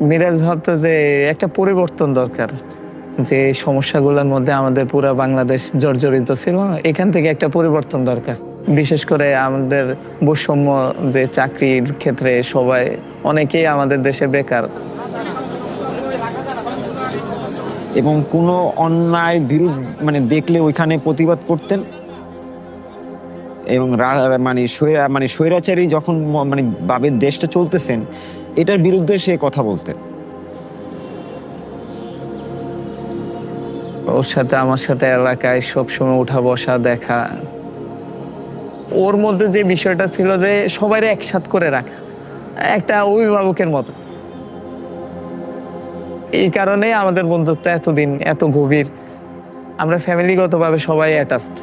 মিরাজ ভাবতো যে একটা পরিবর্তন দরকার, যে সমস্যাগুলোর মধ্যে আমাদের পুরো বাংলাদেশ জর্জরিত ছিল, এখান থেকে একটা পরিবর্তন দরকার। বিশেষ করে আমাদের বৈষম্য, যে চাকরির ক্ষেত্রে সবাই, অনেকেই আমাদের দেশে বেকার। এবং কোনো অন্যায় বিরোধ মানে দেখলে ওইখানে প্রতিবাদ করতেন? এবং মানে মানে স্বৈরাচারী যখন মানে ভাবে দেশটা চলতেছেন এটার বিরুদ্ধে সে কথা বলতেন ওর সাথে আমার সাথে এলাকায় সবসময় উঠা বসা দেখা, ওর মধ্যে যে বিষয়টা ছিল যে সবাই একসাথ করে রাখা, একটা অভিভাবকের মতো। এই কারণে আমাদের বন্ধুত্ব এতদিন এত গভীর। আমরা ফ্যামিলিগতভাবে সবাই অ্যাটাচড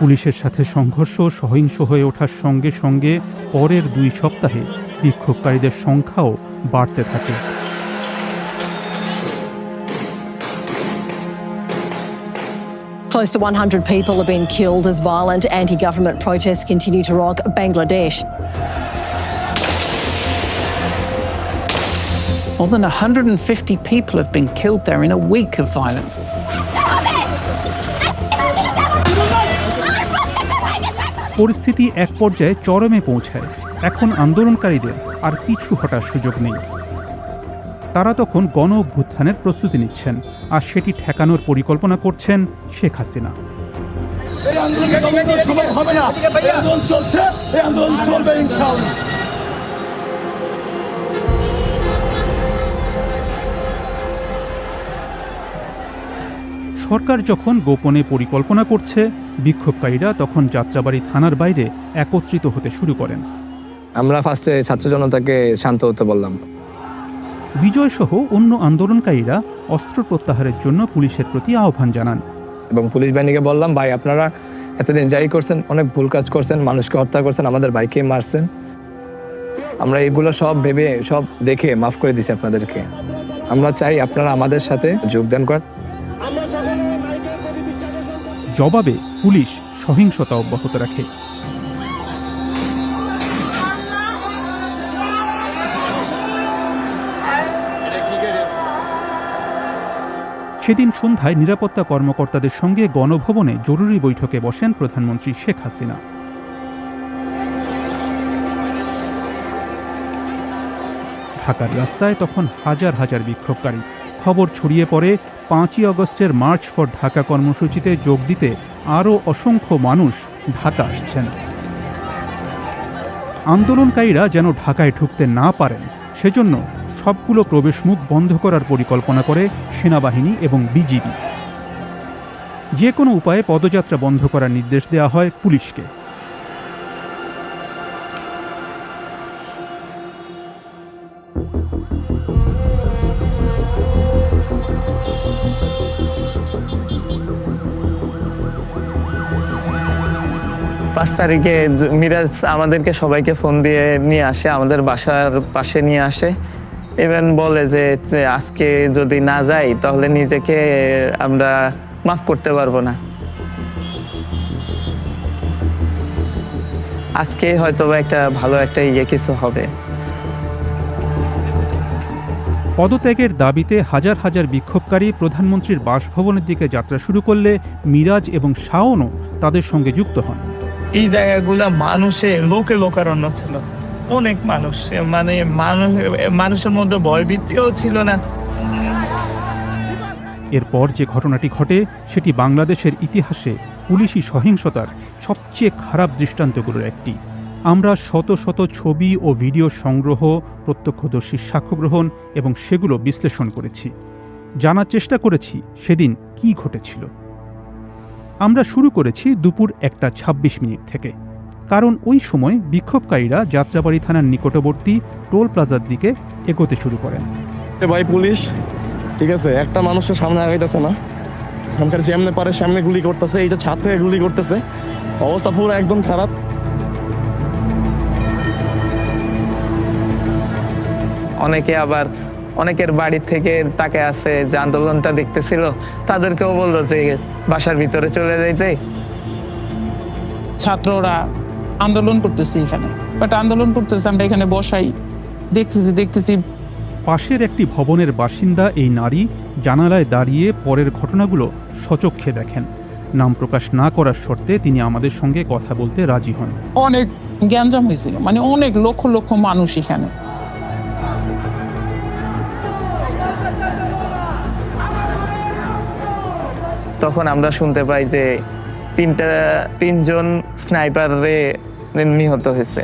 পুলিশের সাথে সংঘর্ষ সহিংস হয়ে ওঠার সঙ্গে সঙ্গে পরের দুই সপ্তাহে বিক্ষোভকারীদের সংখ্যাও বাড়তে থাকে Close to 100 people have been killed as violent anti government protests continue to rock Bangladesh. More than 150 people have been killed there in a week of violence. পরিস্থিতি এক পর্যায়ে চরমে পৌঁছায়। এখন আন্দোলনকারীদের আর কিছু হটার সুযোগ নেই। তারা তখন গণ অভ্যুত্থানের প্রস্তুতি নিচ্ছেন আর সেটি ঠেকানোর পরিকল্পনা করছেন শেখ হাসিনা। আন্দোলন চলছে আন্দোলন চলবে ইনশাআল্লাহ। সরকার যখন গোপনে পরিকল্পনা করছে বিক্ষোভকারীরা তখন যাত্রাবাড়ি থানার বাইরে একত্রিত হতে শুরু করেন। আমরা ফার্স্টে ছাত্র জনতাকে শান্ত হতে বললাম। বিজয় সহ অন্য আন্দোলনকারীরা অস্ত্র প্রত্যাহারের জন্য পুলিশের প্রতি আহ্বান জানান। এবং পুলিশ বাহিনীকে বললাম ভাই আপনারা এতদিন যাই করছেন অনেক ভুল কাজ করছেন মানুষকে হত্যা করছেন আমাদের ভাইকে মারছেন। আমরা এগুলো সব ভেবে সব দেখে মাফ করে দিছি আপনাদেরকে। আমরা চাই আপনারা আমাদের সাথে যোগদান করেন। জবাবে পুলিশ সহিংসতা অব্যাহত রাখে। সেদিন সন্ধ্যায় নিরাপত্তা কর্মকর্তাদের সঙ্গে গণভবনে জরুরি বৈঠকে বসেন প্রধানমন্ত্রী শেখ হাসিনা। ঢাকার রাস্তায় তখন হাজার হাজার বিক্ষোভকারী। খবর ছড়িয়ে পড়ে পাঁচই আগস্টের মার্চ ফর ঢাকা কর্মসূচিতে যোগ দিতে আরও অসংখ্য মানুষ ঢাকা আসছেন। আন্দোলনকারীরা যেন ঢাকায় ঢুকতে না পারেন, সেজন্য সবগুলো প্রবেশমুখ বন্ধ করার পরিকল্পনা করে সেনাবাহিনী এবং বিজিবি। যে কোনো উপায়ে পদযাত্রা বন্ধ করার নির্দেশ দেওয়া হয় পুলিশকে। পাঁচ তারিখে মিরাজ আমাদেরকে সবাইকে ফোন দিয়ে নিয়ে আসে, আমাদের বাসার পাশে নিয়ে আসে। ইভেন বলে যে আজকে যদি না যাই, তাহলে নিজেকে আমরা মাফ করতে পারব না। আজকে হয়তো একটা ভালো একটা ইয়ে কিছু হবে। পদত্যাগের দাবিতে হাজার হাজার বিক্ষোভকারী প্রধানমন্ত্রীর বাসভবনের দিকে যাত্রা শুরু করলে মিরাজ এবং শাওনও তাদের সঙ্গে যুক্ত হন। এই জায়গাগুলা মানুষে লোকে লোকারণ্য ছিল। অনেক মানুষ মানে মানুষ, মানুষের মধ্যে ভয়ভীতিও ছিল না। এরপর যে ঘটনাটি ঘটে, সেটি বাংলাদেশের ইতিহাসে পুলিশি সহিংসতার সবচেয়ে খারাপ দৃষ্টান্তগুলোর একটি। আমরা শত শত ছবি ও ভিডিও সংগ্রহ প্রত্যক্ষদর্শীর সাক্ষ্য গ্রহণ এবং সেগুলো বিশ্লেষণ করেছি। জানার চেষ্টা করেছি সেদিন কি ঘটেছিল। আমরা শুরু করেছি দুপুর একটা ২৬ মিনিট থেকে। কারণ ওই সময় বিক্ষোভকারীরা যাত্রাবাড়ি থানার নিকটবর্তী টোল প্লাজার দিকে এগোতে শুরু করেন। ভাই পুলিশ ঠিক আছে একটা মানুষের সামনে আগাইতেছে না। এখানকার যেমনে পারে সামনে গুলি করতেছে এই যে ছাদ থেকে গুলি করতেছে অবস্থা পুরো একদম খারাপ। অনেকে আবার অনেকের বাড়ি থেকে তাকে আছে যে আন্দোলনটা দেখতেছিল তাদেরকেও বলল যে বাসার ভিতরে চলে যাইতে। ছাত্ররা আন্দোলন করতেছি এখানে। বাট আন্দোলন করতেছি আমরা এখানে বসাই। দেখতেছি দেখতেছি। পাশের একটি ভবনের বাসিন্দা এই নারী জানালায় দাঁড়িয়ে পরের ঘটনাগুলো সচক্ষে দেখেন। নাম প্রকাশ না করার শর্তে তিনি আমাদের সঙ্গে কথা বলতে রাজি হন। অনেক গ্যাঞ্জাম হয়েছিল মানে অনেক লক্ষ লক্ষ মানুষ এখানে। তখন আমরা শুনতে পাই যে তিনটা, তিনজন স্নাইপারে নিহত হয়েছে।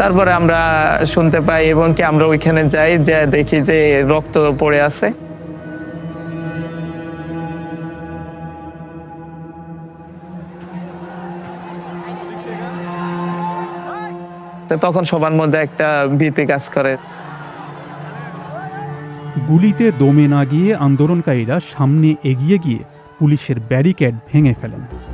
তারপরে আমরা শুনতে পাই এবং কি আমরা ওইখানে যাই, যে দেখি যে রক্ত পড়ে আছে। তখন সবার মধ্যে একটা ভীতি কাজ করে। গুলিতে দমে না গিয়ে আন্দোলনকারীরা সামনে এগিয়ে গিয়ে পুলিশের ব্যারিকেড ভেঙে ফেলেন।